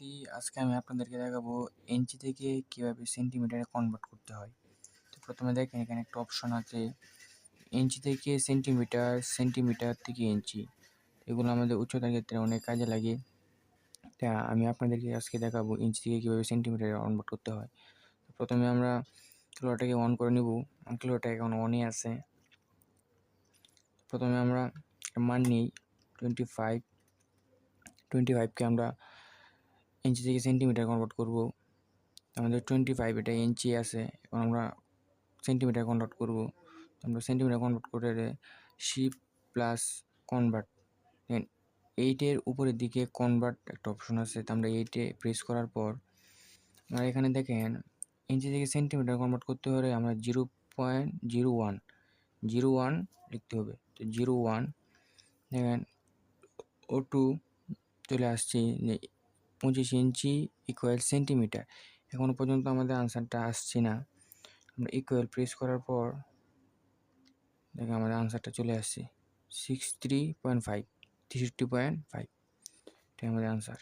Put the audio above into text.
শিক্ষার্থী আজকে আমি আপনাদেরকে দেখাবো ইঞ্চি থেকে কীভাবে সেন্টিমিটারে কনভার্ট করতে হয়। তো প্রথমে দেখেন, এখানে একটা অপশন আছে। ইঞ্চি থেকে সেন্টিমিটার সেন্টিমিটার থেকে ইঞ্চি এগুলো আমাদের উচ্চতার ক্ষেত্রে অনেক কাজে লাগে। তা আমি আপনাদেরকে আজকে দেখাবো ইঞ্চি থেকে কীভাবে সেন্টিমিটারে কনভার্ট করতে হয়। প্রথমে আমরা কিলোটাকে অন করে নেব। কিলোটা এখন অনই আছে। প্রথমে আমরা মান নিই। টোয়েন্টি ফাইভ টোয়েন্টি ফাইভকে আমরা ইঞ্চি থেকে সেন্টিমিটার কনভার্ট করব। আমাদের টোয়েন্টি ফাইভ এটা ইঞ্চি আছে, এখন আমরা সেন্টিমিটার কনভার্ট করব। আমরা সেন্টিমিটার কনভার্ট করে শিপ প্লাস কনভার্ট দেন এইটের উপরের দিকে কনভার্ট একটা অপশন আছে, তো আমরা এইটে প্রেস করার পর আমরা এখানে দেখেন ইঞ্চি থেকে সেন্টিমিটার কনভার্ট করতে হলে আমরা zero point zero one zero one লিখতে হবে, তো জিরো ওয়ান দেখেন ও টু চলে আসছে পঁচিশ ইঞ্চি ইকুয়াল সেন্টিমিটার এখনও পর্যন্ত আমাদের আনসারটা আসছে না। আমরা ইকুয়াল প্রেস করার পর দেখে আমাদের আনসারটা চলে আসছে। Six three point five three point five এটাই আমাদের আনসার।